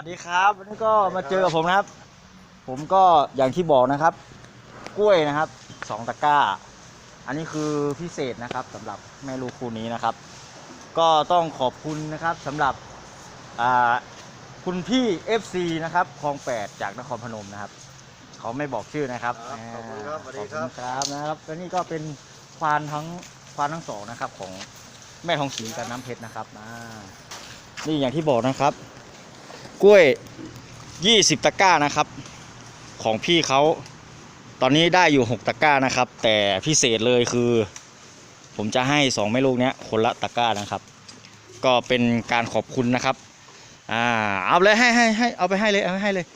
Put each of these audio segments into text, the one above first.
วัสดีครับวันนี้ก็มาเจอกับผมนะครับ ผมก็อย่างที่บอกนะครับ กล้วยนะครับสองตะกร้า อันนี้คือพิเศษนะครับสำหรับแม่ลูกคู่นี้นะครับ ก็ต้องขอบคุณนะครับสำหรับอ่าคุณพี่ FC นะครับคลองแปดจากนครพนมนะครับเขาไม่บอกชื่อนะครับครับขอบคุณครับสวัสดีขอบครับคุณครับนะครับและนี่ก็เป็นควานทั้งควานทั้งสองนะครับ ของแม่ทองศรีกับน้ำเพชรนะครับอ่านี่อย่างที่บอกนะครับ กล้วย 20 ตะกร้านะครับ ของพี่เขาตอนนี้ได้อยู่ 6 ตะกร้านะครับ แต่พิเศษเลยคือ ผมจะให้ 2 แม่ลูกเนี้ยคนละตะกร้านะครับ ก็เป็นการขอบคุณนะครับอ่าเอาเลยให้ให้ให้เอาไปให้เลยเอาไปให้เลย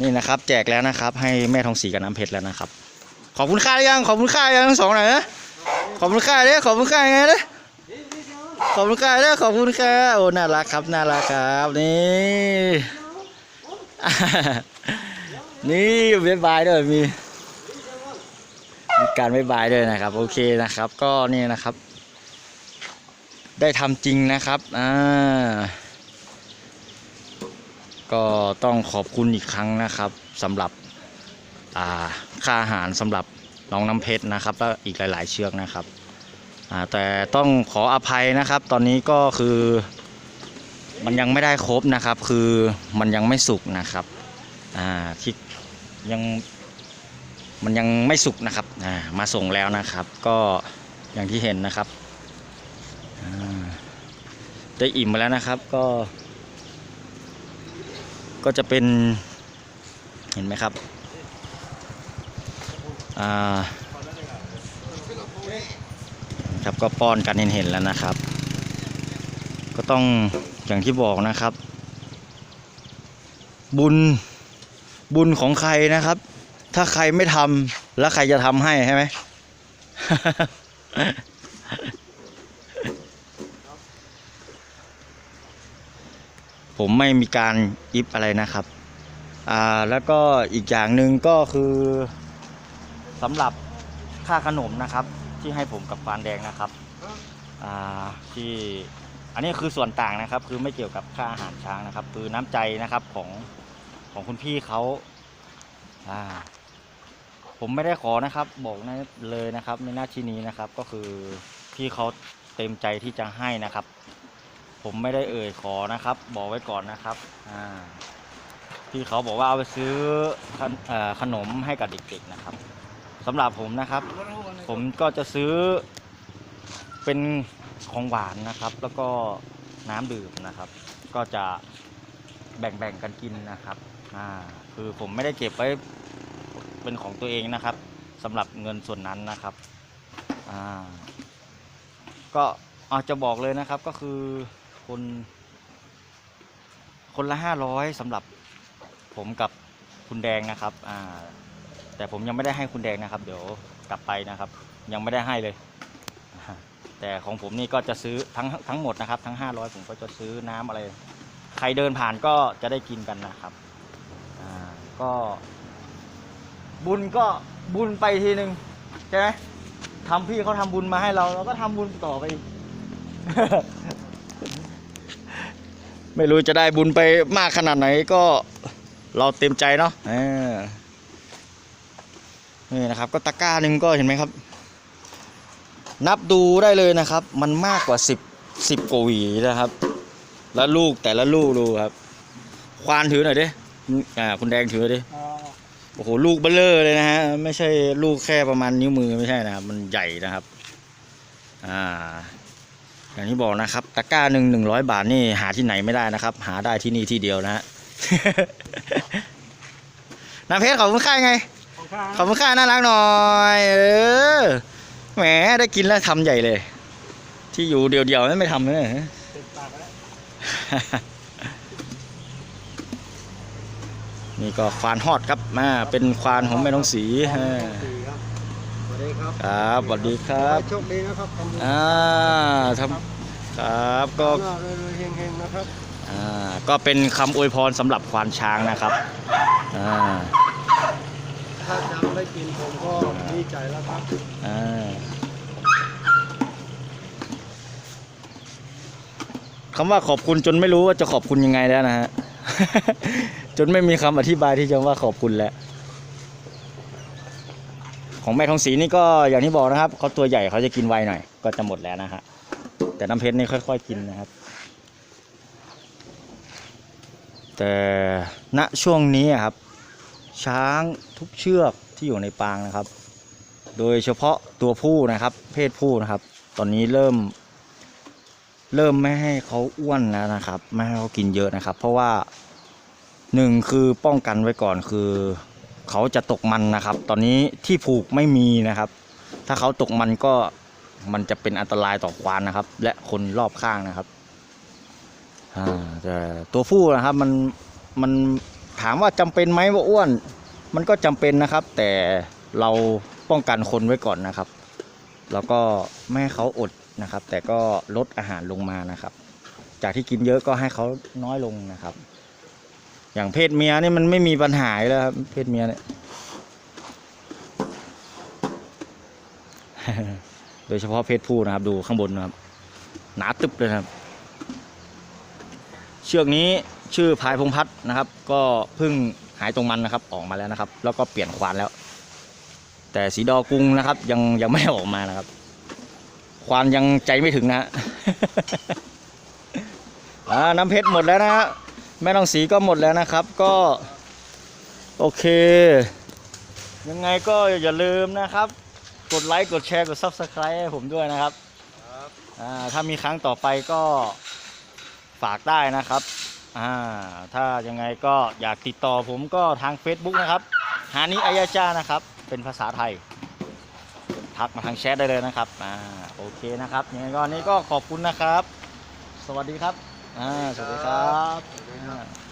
นี่นะครับ แจกแล้วนะครับ ให้แม่ทองศรีกับน้ำเพชรแล้วนะครับ ขอบคุณค่าหรือยังขอบคุณค่ายังทั้งสองหน่อยนะขอบคุณค่าเด้อขอบคุณค่ายังไงเด้ ขอบคุณค่าเด้อขอบคุณค่าโอ้น่ารักครับน่ารักครับนี่นี่บ๊ายบายด้วยมีมีการบ๊ายบายด้วยนะครับ โอเคนะครับ ก็นี่นะครับ ได้ทำจริงนะครับอ่าก็ต้องขอบคุณอีกครั้งนะครับสำหรับอ่าค่าอาหารสำหรับน้องน้ำเพชรนะครับ และอีกหลาย ๆ เชือกนะครับ แต่ต้องขออภัยนะครับ ตอนนี้ก็คือ มันยังไม่ได้ครบนะครับ คือมันยังไม่สุกนะครับอ่าที่ยังมันยังไม่สุกนะครับอ่ามาส่งแล้วนะครับ ก็อย่างที่เห็นนะครับอได้อิ่มมาแล้วนะครับก็ ก็จะเป็นเห็นไหมครับอ่า ครับก็ป้อนกันเห็นเห็นๆแล้วนะครับ ก็ต้องอย่างที่บอกนะครับ บุญบุญของใครนะครับ ถ้าใครไม่ทำแล้วใครจะทำให้ใช่ไหมผมไม่มีการอิฟอะไรนะครับ อ่าแล้วก็อีกอย่างหนึ่งก็คือสำหรับค่าขนมนะครับ ที่ให้ผมกับฟานแดงนะครับอ่าที่อันนี้คือส่วนต่างนะครับ คือไม่เกี่ยวกับค่าอาหารช้างนะครับ คือน้ำใจนะครับของของคุณพี่เขาอ่าผมไม่ได้ขอนะครับ บอกนะเลยนะครับ ในหน้าที่นี้นะครับ ก็คือพี่เขาเต็มใจที่จะให้นะครับ ผมไม่ได้เอ่ยขอนะครับ บอกไว้ก่อนนะครับอ่าพี่เขาบอกว่าเอาไปซื้อขนเอ่อขนมให้กับเด็กๆนะครับสำหรับผมนะครับ ผมก็จะซื้อเป็นของหวานนะครับ แล้วก็น้ำดื่มนะครับ ก็จะแบ่งๆกันกินนะครับอ่าคือผมไม่ได้เก็บไว้เป็นของตัวเองนะครับสำหรับเงินส่วนนั้นนะครับอ่าก็อาจจะบอกเลยนะครับก็คือคนคนละห้าร้อยสำหรับผมกับคุณแดงนะครับ อ่า แต่ผมยังไม่ได้ให้คุณแดงนะครับ เดี๋ยวกลับไปนะครับ ยังไม่ได้ให้เลย แต่ของผมนี่ก็จะซื้อทั้งทั้งหมดนะครับ ทั้ง 500 ผมก็จะซื้อน้ำอะไร ใครเดินผ่านก็จะได้กินกันนะครับก็ บุญก็บุญไปทีหนึ่งใช่ไหมทำพี่เขาทำบุญมาให้เราเราก็ทำบุญต่อไป ไม่รู้จะได้บุญไปมากขนาดไหนก็เราเต็มใจเนาะ นี่นะครับ ก็ตะกร้าหนึ่งก็เห็นไหมครับ นับดูได้เลยนะครับ มันมากกว่าสิบสิบกว่าหวีนะครับ แล้วลูกแต่ละลูกดูครับ ควานถือหน่อยดิอ่าคุณแดงถือดิโอ้โหลูกเบลเลอร์เลยนะฮะไม่ใช่ลูกแค่ประมาณนิ้วมือไม่ใช่นะครับ มันใหญ่นะครับ อ่า อย่างที่บอกนะครับ ตะกร้าหนึ่งหนึ่งร้อยบาทนี่หาที่ไหนไม่ได้นะครับ หาได้ที่นี่ที่เดียวนะฮะน้ำเพชรขอบคุณค่าไง ขอบคุณค่าน่ารักหน่อยเออแหมได้กินแล้วทำใหญ่เลย ที่อยู่เดียวๆไม่ทำเลยนี่ก็ควานฮอดครับมาเป็นควานของแม่น้องสีฮะสวัสดีครับครับสวัสดีครับโชคดีนะครับทำบุญอ่าทำครับก็หน้าเลยๆเฮงๆนะครับอ่าก็เป็นคำอวยพรสำหรับควานช้างนะครับอ่า ถ้าจำได้กินผมก็ดีใจแล้วครับ อ่าคำว่าขอบคุณจนไม่รู้ว่าจะขอบคุณยังไงแล้วนะฮะ จนไม่มีคำอธิบายที่จะว่าขอบคุณแล้ว ของแม่ทองศรีนี่ก็อย่างที่บอกนะครับเขาตัวใหญ่เขาจะกินไวหน่อย ก็จะหมดแล้วนะฮะแต่น้ำเพชรนี่ค่อยๆกินนะครับ แต่ณช่วงนี้ครับ ช้างทุกเชือกที่อยู่ในปางนะครับ โดยเฉพาะตัวผู้นะครับ เพศผู้นะครับ ตอนนี้เริ่ม เริ่มไม่ให้เขาอ้วนแล้วนะครับ ไม่ให้เขากินเยอะนะครับ เพราะว่าหนึ่งคือป้องกันไว้ก่อนคือเขาจะตกมันนะครับ ตอนนี้ที่ผูกไม่มีนะครับ ถ้าเขาตกมันก็มันจะเป็นอันตรายต่อควานนะครับ และคนรอบข้างนะครับแต่ตัวผู้นะครับมันมัน ถามว่าจำเป็นไหมว่าอ้วน มันก็จำเป็นนะครับ แต่เราป้องกันคนไว้ก่อนนะครับ แล้วก็ไม่ให้เขาอดนะครับ แต่ก็ลดอาหารลงมานะครับ จากที่กินเยอะก็ให้เขาน้อยลงนะครับ อย่างเพศเมียนี่มันไม่มีปัญหาอยู่แล้วครับเพศเมียเนี่ยโดยเฉพาะเพศผู้นะครับ ดูข้างบนนะครับ หนาตึบเลยครับ เชือกนี้ ชื่อพายพงพัฒน์นะครับ ก็เพิ่งหายตรงมันนะครับ ออกมาแล้วนะครับ แล้วก็เปลี่ยนควานแล้ว แต่สีดอกรุงนะครับ ยังยังไม่ออกมานะครับ ควานยังใจไม่ถึงนะอ่าน้ำเพชรหมดแล้วนะฮะแม่ต้องสีก็หมดแล้วนะครับ ก็โอเค ยังไงก็อย่าลืมนะครับ กดไลค์กดแชร์กด Subscribe ให้ผมด้วยนะครับครับอ่าถ้ามีครั้งต่อไปก็ฝากได้นะครับ อ่าถ้ายังไงก็อยากติดต่อผมก็ทาง Facebook นะครับฮานิอายาจานะครับ เป็นภาษาไทย ทักมาทางแชทได้เลยนะครับอ่าโอเคนะครับยังไงก็อันนี้ก็ขอบคุณนะครับ สวัสดีครับอ่าสวัสดีครับ